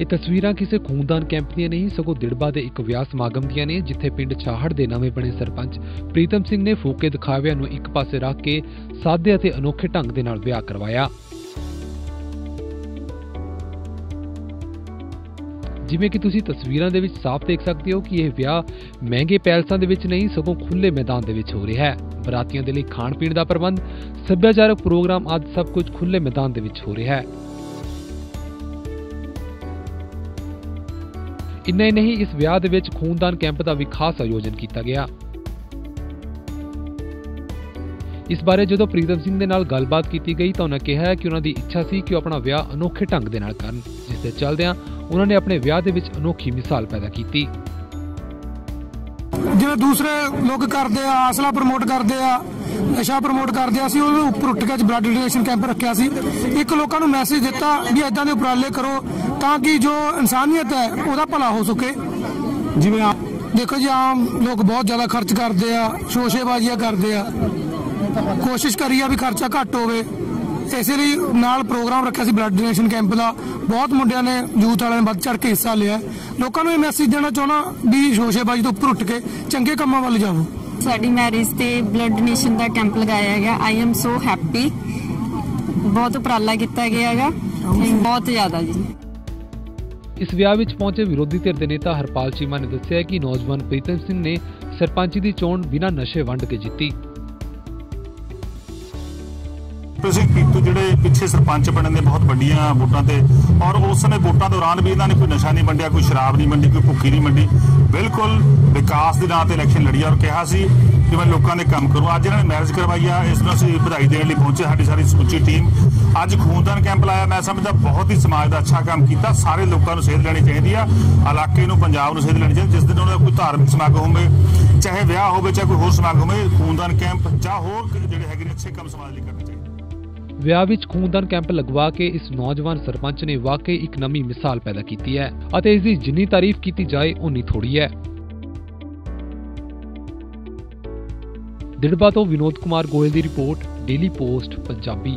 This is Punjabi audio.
ਇਹ ਤਸਵੀਰਾਂ ਕਿਸੇ ਖੂਨਦਾਨ ਕੈਂਪ ਦੀਆਂ ਨਹੀਂ, ਸਗੋਂ ਦਿੜਬਾ ਦੇ ਇੱਕ ਵਿਆਹ ਸਮਾਗਮ ਦੀਆਂ ਨੇ, ਜਿੱਥੇ ਪਿੰਡ ਚਾਹੜ ਦੇ ਨਵੇਂ ਬਣੇ ਸਰਪੰਚ ਪ੍ਰੀਤਮ ਸਿੰਘ ਨੇ ਫੂਕੇ ਦਿਖਾਵਿਆਂ ਨੂੰ ਇੱਕ ਪਾਸੇ ਰੱਖ ਕੇ ਸਾਦੇ ਅਤੇ ਅਨੋਖੇ ਢੰਗ ਦੇ ਨਾਲ ਵਿਆਹ ਕਰਵਾਇਆ। ਜਿਵੇਂ ਕਿ ਤੁਸੀਂ ਤਸਵੀਰਾਂ ਦੇ ਵਿੱਚ ਸਾਫ਼ ਦੇਖ ਸਕਦੇ ਹੋ ਕਿ ਇਹ ਵਿਆਹ ਮਹਿੰਗੇ ਪੈਲਸਾਂ ਦੇ ਵਿੱਚ ਨਹੀਂ, ਸਗੋਂ ਖੁੱਲੇ ਮੈਦਾਨ ਦੇ ਵਿੱਚ ਹੋ ਰਿਹਾ ਹੈ। ਬਰਾਤੀਆਂ ਦੇ ਲਈ ਖਾਣ ਪੀਣ ਦਾ ਪ੍ਰਬੰਧ, ਸੱਭਿਆਚਾਰਕ ਪ੍ਰੋਗਰਾਮ ਆਦਿ ਸਭ ਕੁਝ ਖੁੱਲੇ ਮੈਦਾਨ ਦੇ ਵਿੱਚ ਹੋ ਰਿਹਾ ਹੈ। ਇੰਨਾ ਹੀ ਨਹੀਂ ਇਸ ਵਿਆਹ ਦੇ ਵਿੱਚ ਖੂਨਦਾਨ ਕੈਂਪ ਦਾ ਵੀ ਖਾਸ ਆਯੋਜਨ ਕੀਤਾ ਗਿਆ। ਇਸ ਬਾਰੇ ਜਦੋਂ ਪ੍ਰੀਤਮ ਸਿੰਘ ਦੇ ਨਾਲ ਗੱਲਬਾਤ ਕੀਤੀ ਗਈ ਤਾਂ ਉਹਨਾਂ ਕਿਹਾ ਕਿ ਉਹਨਾਂ ਦੀ ਇੱਛਾ ਸੀ ਕਿ ਉਹ ਆਪਣਾ ਵਿਆਹ ਅਨੋਖੇ ਢੰਗ ਦੇ ਨਾਲ ਕਰਨ, ਜਿਸ ਦੇ ਚੱਲਦਿਆਂ ਉਹਨਾਂ ਨੇ ਆਪਣੇ ਵਿਆਹ ਦੇ ਵਿੱਚ ਅਨੋਖੀ ਮਿਸਾਲ ਪੈਦਾ ਕੀਤੀ। ਜਿਵੇਂ ਦੂਸਰੇ ਲੋਕ ਕਰਦੇ ਆ ਆਸਲਾ ਪ੍ਰਮੋਟ ਕਰਦੇ ਆ ਨਸ਼ਾ ਪ੍ਰਮੋਟ ਕਰਦੇ ਆ ਅਸੀਂ ਉਹਦੇ ਉੱਪਰ ਉੱਠ ਕੇ ਅੱਜ ਬਲੱਡ ਡੋਨੇਸ਼ਨ ਕੈਂਪ ਰੱਖਿਆ ਸੀ। ਇੱਕ ਲੋਕਾਂ ਨੂੰ ਮੈਸੇਜ ਦਿੱਤਾ ਵੀ ਇਦਾਂ ਦੇ ਉਪਰਾਲੇ ਕਰੋ ਤਾਂ ਕਿ ਜੋ ਇਨਸਾਨੀਅਤ ਹੈ ਉਹਦਾ ਭਲਾ ਹੋ ਸਕੇ। ਜਿਵੇਂ ਆ ਦੇਖੋ ਜੀ ਆਮ ਲੋਕ ਬਹੁਤ ਜ਼ਿਆਦਾ ਖਰਚ ਕਰਦੇ ਆ ਸ਼ੋਸ਼ੇਬਾਜ਼ੀਆਂ ਕਰਦੇ ਆ। ਕੋਸ਼ਿਸ਼ ਕਰੀ ਆ ਵੀ ਖਰਚਾ ਘੱਟ ਹੋਵੇ। ਇਸੇ ਲਈ ਨਾਲ ਪ੍ਰੋਗਰਾਮ ਰੱਖਿਆ ਸੀ ਬਲੱਡ ਡੋਨੇਸ਼ਨ ਕੈਂਪ ਦਾ। ਬਹੁਤ ਮੁੰਡਿਆਂ ਨੇ ਯੂਥ ਵਾਲਿਆਂ ਨੇ ਵੱਧ ਚੜ ਕੇ ਹਿੱਸਾ ਲਿਆ। ਲੋਕਾਂ ਨੂੰ ਇਹ ਮੈਸੇਜ ਦੇਣਾ ਚਾਹਣਾ ਵੀ ਸ਼ੋਸ਼ੇਬਾਜ਼ੀ ਤੋਂ ਉੱਪਰ ਉੱਠ ਕੇ ਚੰਗੇ ਕੰਮਾਂ ਵੱਲ ਜਾਵੋ। ਸਾਡੀ ਮੈਰਿਜ ਤੇ ਬਲੱਡ ਡੋਨੇਸ਼ਨ ਦਾ ਕੈਂਪ ਲਗਾਇਆ ਗਿਆ। ਆਈ ਐਮ ਸੋ ਹੈਪੀ ਬਹੁਤ ਉਪਰਾਲਾ ਕੀਤਾ ਗਿਆ ਹੈਗਾ। ਬਹੁਤ ਜ਼ਿਆਦਾ ਜੀ। ਇਸ ਵਿਆਹ ਵਿੱਚ ਪਹੁੰਚੇ ਵਿਰੋਧੀ ਧਿਰ ਦੇ ਨੇਤਾ ਹਰਪਾਲ ਚੀਮਾ ਨੇ ਦੱਸਿਆ ਕਿ ਨੌਜਵਾਨ ਪ੍ਰੀਤਮ ਸਿੰਘ ਨੇ ਸਰਪੰਚੀ ਦੀ ਚੋਣ ਬਿਨਾਂ ਨਸ਼ੇ ਵੰਡ ਕੇ ਜਿੱਤੀ। ਤੁਸੀਂ ਕੀਤੂ ਜਿਹੜੇ ਪਿੱਛੇ ਸਰਪੰਚ ਬਣਨ ਦੇ ਬਹੁਤ ਵੱਡੀਆਂ ਵੋਟਾਂ ਤੇ ਔਰ ਉਸ ਸਮੇਂ ਵੋਟਾਂ ਦੌਰਾਨ ਵੀ ਇਹਨਾਂ ਨੇ ਕੋਈ ਨਸ਼ਾ ਨਹੀਂ ਵੰਡਿਆ, ਕੋਈ ਸ਼ਰਾਬ ਨਹੀਂ ਵੰਡੀ, ਕੋਈ ਭੁੱਖੀ ਨਹੀਂ ਵੰਡੀ। ਬਿਲਕੁਲ ਵਿਕਾਸ ਦੇ ਨਾਂ ਤੇ ਇਲੈਕਸ਼ਨ ਲੜੀ ਔਰ ਕਿਹਾ ਸੀ ਕਿ ਮੈਂ ਲੋਕਾਂ ਦੇ ਕੰਮ ਕਰੂੰ। ਅੱਜ ਇਹਨਾਂ ਨੇ ਮੈਰਿਜ ਕਰਵਾਈ ਆ, ਇਸ ਨੂੰ ਅਸੀਂ ਵਧਾਈ ਦੇਣ ਲਈ ਪਹੁੰਚੇ, ਸਾਡੀ ਸਾਰੀ ਸਮੁੱਚੀ ਟੀਮ। ਅੱਜ ਖੂਨਦਾਨ ਕੈਂਪ ਲਾਇਆ। ਮੈਂ ਸਮਝਦਾ ਬਹੁਤ ਹੀ ਸਮਾਜ ਦਾ ਅੱਛਾ ਕੰਮ ਕੀਤਾ। ਸਾਰੇ ਲੋਕਾਂ ਨੂੰ ਸੇਧ ਲੈਣੀ ਚਾਹੀਦੀ ਆ। ਇਲਾਕੇ ਨੂੰ, ਪੰਜਾਬ ਨੂੰ ਸੇਧ ਲੈਣੀ ਚਾਹੀਦੀ। ਜਿਸ ਦਿਨ ਉਹਨਾਂ ਦਾ ਕੋਈ ਧਾਰਮਿਕ ਸਮਾਗਮ ਹੋਵੇ, ਚਾਹੇ ਵਿਆਹ ਹੋਵੇ, ਚਾਹੇ ਕੋਈ ਹੋਰ ਸਮਾਗਮ ਹੋਵੇ, ਖੂਨਦਾਨ ਕੈਂਪ ਜਾਂ ਹੋਰ ਜਿਹੜੇ ਹੈਗੇ ਨੇ, ਅੱਛੇ ਕੰਮ ਸਮਾਜ ਲਈ ਕਰਨੇ ਚਾਹੀਦੇ ਵਿਆਹ ਵਿੱਚ ਖੂਨਦਾਨ ਕੈਂਪ ਲਗਵਾ ਕੇ ਇਸ ਨੌਜਵਾਨ ਸਰਪੰਚ ਨੇ ਵਾਕਈ ਇੱਕ ਨਵੀਂ ਮਿਸਾਲ ਪੈਦਾ ਕੀਤੀ ਹੈ ਅਤੇ ਇਸ ਦੀ ਜਿੰਨੀ ਤਾਰੀਫ ਕੀਤੀ ਜਾਏ ਉਨੀ ਥੋੜੀ ਹੈ। ਦਿੜਬਾ ਤੋਂ ਵਿਨੋਦ ਕੁਮਾਰ ਗੋਇਲ ਦੀ ਰਿਪੋਰਟ, ਡੇਲੀ ਪੋਸਟ, ਪੰਜਾਬੀ।